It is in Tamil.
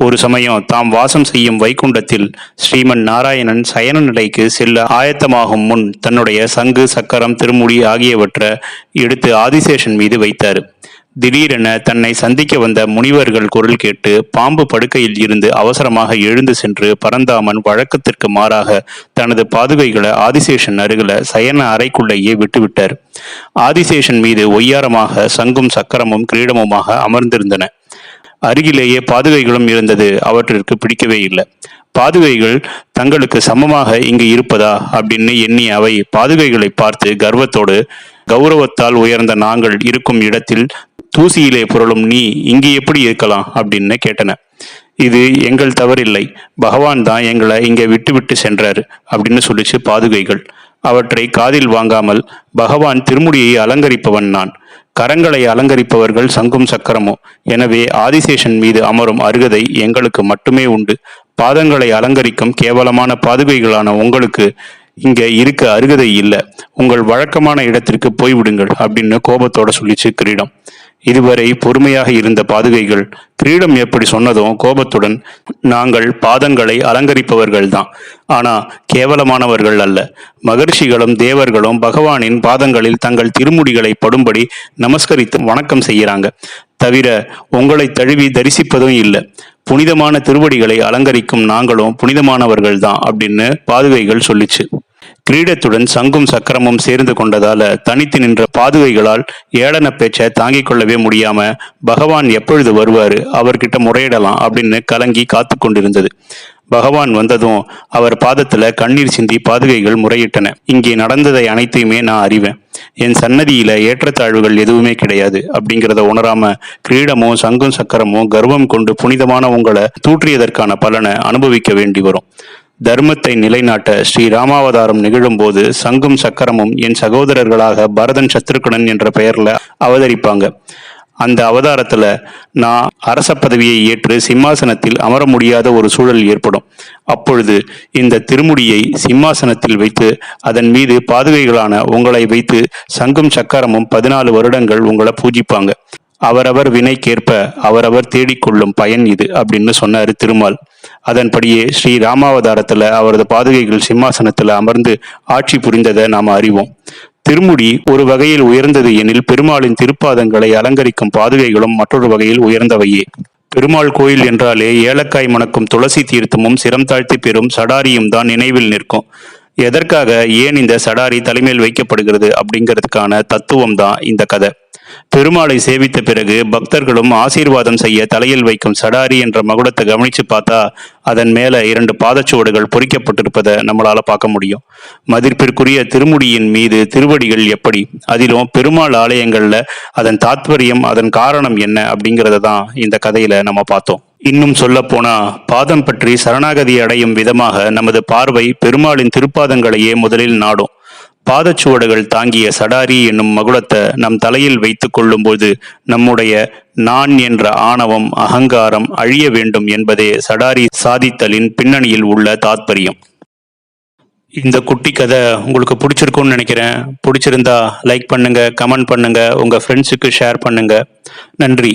ஒரு சமயம் தாம் வாசம் செய்யும் வைகுண்டத்தில் ஸ்ரீமன் நாராயணன் சயன நிலைக்கு செல்ல ஆயத்தமாகும் முன் தன்னுடைய சங்கு சக்கரம் திருமுடி ஆகியவற்றை எடுத்து ஆதிசேஷன் மீது வைத்தார். திடீரென தன்னை சந்திக்க வந்த முனிவர்கள் குரல் கேட்டு பாம்பு படுக்கையில் இருந்து அவசரமாக எழுந்து சென்று பரந்தாமன் வழக்கத்திற்கு மாறாக தனது பாதுகைகளை ஆதிசேஷன் அருகில சயன அறைக்குள்ளேயே விட்டுவிட்டார். ஆதிசேஷன் மீது ஒய்யாரமாக சங்கும் சக்கரமும் கிரீடமுமாக அமர்ந்திருந்தன. அருகிலேயே பாதுகைகளும் இருந்தது. அவற்றிற்கு பிடிக்கவே இல்லை. பாதுகைகள் தங்களுக்கு சமமாக இங்கு இருப்பதா? அப்படின்னு எண்ணி அவை பாதுகைகளை பார்த்து கர்வத்தோடு கௌரவத்தால் உயர்ந்த நாங்கள் இருக்கும் இடத்தில் தூசியிலே புரளும் நீ இங்கு எப்படி இருக்கலாம்? அப்படின்னு கேட்டன. இது எங்கள் தவறில்லை. பகவான் தான் எங்களை இங்கே விட்டுவிட்டு சென்றார் அப்படின்னு சொல்லிச்சு பாதுகைகள். அவற்றை காதில் வாங்காமல் பகவான் திருமுடியை அலங்கரிப்பவன் நான். கரங்களை அலங்கரிப்பவர்கள் சங்கும் சக்கரமும் எனவே ஆதிசேஷன் மீது அமரும் அருகதை எங்களுக்கு மட்டுமே உண்டு. பாதங்களை அலங்கரிக்கும் கேவலமான பாதுகைகளான உங்களுக்கு இங்க இருக்க அருகதை இல்லை. உங்கள் வழக்கமான இடத்திற்கு போய்விடுங்கள் அப்படின்னு கோபத்தோட சொல்லிச்சு கிரீடம். இதுவரை பொறுமையாக இருந்த பாதுகைகள் கிரீடம் எப்படி சொன்னதும் கோபத்துடன் நாங்கள் பாதங்களை அலங்கரிப்பவர்கள் தான் ஆனா கேவலமானவர்கள் அல்ல. மகர்ஷிகளும் தேவர்களும் பகவானின் பாதங்களில் தங்கள் திருமுடிகளை படும்படி நமஸ்கரித்து வணக்கம் செய்கிறாங்க. தவிர உங்களை தழுவி தரிசிப்பதும் இல்லை. புனிதமான திருவடிகளை அலங்கரிக்கும் நாங்களும் புனிதமானவர்கள் தான் அப்படின்னு பாதுகைகள் சொல்லிச்சு. கிரீடத்துடன் சங்கும் சக்கரமும் சேர்ந்து கொண்டதால தனித்து நின்ற பாதுகைகளால் ஏளன பேச்சை தாங்கிக் கொள்ளவே முடியாம பகவான் எப்பொழுது வருவாரு? அவர்கிட்ட முறையிடலாம் அப்படின்னு கலங்கி காத்து கொண்டிருந்தது. பகவான் வந்ததும் அவர் பாதத்துல கண்ணீர் சிந்தி பாதுகைகள் முறையிட்டன. இங்கே நடந்ததை அனைத்தையுமே நான் அறிவேன். என் சன்னதியில ஏற்றத்தாழ்வுகள் எதுவுமே கிடையாது அப்படிங்கிறத உணராம கிரீடமும் சங்கும் சக்கரமும் கர்வம் கொண்டு புனிதமான உங்களை தூற்றியதற்கான பலனை அனுபவிக்க வேண்டி வரும். தர்மத்தை நிலைநாட்ட ஸ்ரீ ராமாவதாரம் நிகழும்போது சங்கும் சக்கரமும் என் சகோதரர்களாக பரதன் சத்ருகுணன் என்ற பெயர்ல அவதரிப்பாங்க. அந்த அவதாரத்துல நான் அரச பதவியை ஏற்று சிம்மாசனத்தில் அமர முடியாத ஒரு சூழல் ஏற்படும். அப்பொழுது இந்த திருமுடியை சிம்மாசனத்தில் வைத்து அதன் மீது பாதுகைகளான உங்களை வைத்து சங்கும் சக்கரமும் பதினாலு வருடங்கள் உங்களை பூஜிப்பாங்க. அவரவர் வினைக்கேற்ப அவரவர் தேடிக்கொள்ளும் பயன் இது அப்படின்னு சொன்னாரு திருமால். அதன்படியே ஸ்ரீ ராமாவதாரத்தில் அவரது பாதுகைகள் சிம்மாசனத்தில் அமர்ந்து ஆட்சி புரிந்ததை நாம் அறிவோம். திருமுடி ஒரு வகையில் உயர்ந்தது எனில் பெருமாளின் திருப்பாதங்களை அலங்கரிக்கும் பாதுகைகளும் மற்றொரு வகையில் உயர்ந்தவையே. பெருமாள் கோயில் என்றாலே ஏலக்காய் மணக்கும் துளசி தீர்த்தமும் சிரம் தாழ்த்தி பெறும் சடாரியும் தான் நினைவில் நிற்கும். எதற்காக ஏன் இந்த சடாரி தலைமையில் வைக்கப்படுகிறது அப்படிங்கிறதுக்கான தத்துவம் தான் இந்த கதை. பெருமாளை சேவித்த பிறகு பக்தர்களும் ஆசீர்வாதம் செய்ய தலையில் வைக்கும் சடாரி என்ற மகுடத்தை கவனித்து பார்த்தா அதன் மேலே இரண்டு பாதச்சுவடுகள் பொறிக்கப்பட்டிருப்பதை நம்மளால் பார்க்க முடியும். மதிப்பிற்குரிய திருமுடியின் மீது திருவடிகள் எப்படி? அதிலும் பெருமாள் ஆலயங்களில் அதன் தாத்பரியம் அதன் காரணம் என்ன அப்படிங்கிறத தான் இந்த கதையில் நம்ம பார்த்தோம். இன்னும் சொல்ல போனா பாதம் பற்றி சரணாகதி அடையும் விதமாக நமது பார்வை பெருமாளின் திருப்பாதங்களையே முதலில் நாடும். பாதச்சுவடுகள் தாங்கிய சடாரி என்னும் மகுடத்தை நம் தலையில் வைத்து கொள்ளும்போது நம்முடைய நான் என்ற ஆணவம் அகங்காரம் அழிய வேண்டும் என்பதே சடாரி சாதித்தலின் பின்னணியில் உள்ள தாத்பரியம். இந்த குட்டி கதை உங்களுக்கு பிடிச்சிருக்கும்னு நினைக்கிறேன். பிடிச்சிருந்தா லைக் பண்ணுங்க கமெண்ட் பண்ணுங்க உங்க ஃப்ரெண்ட்ஸுக்கு ஷேர் பண்ணுங்க. நன்றி.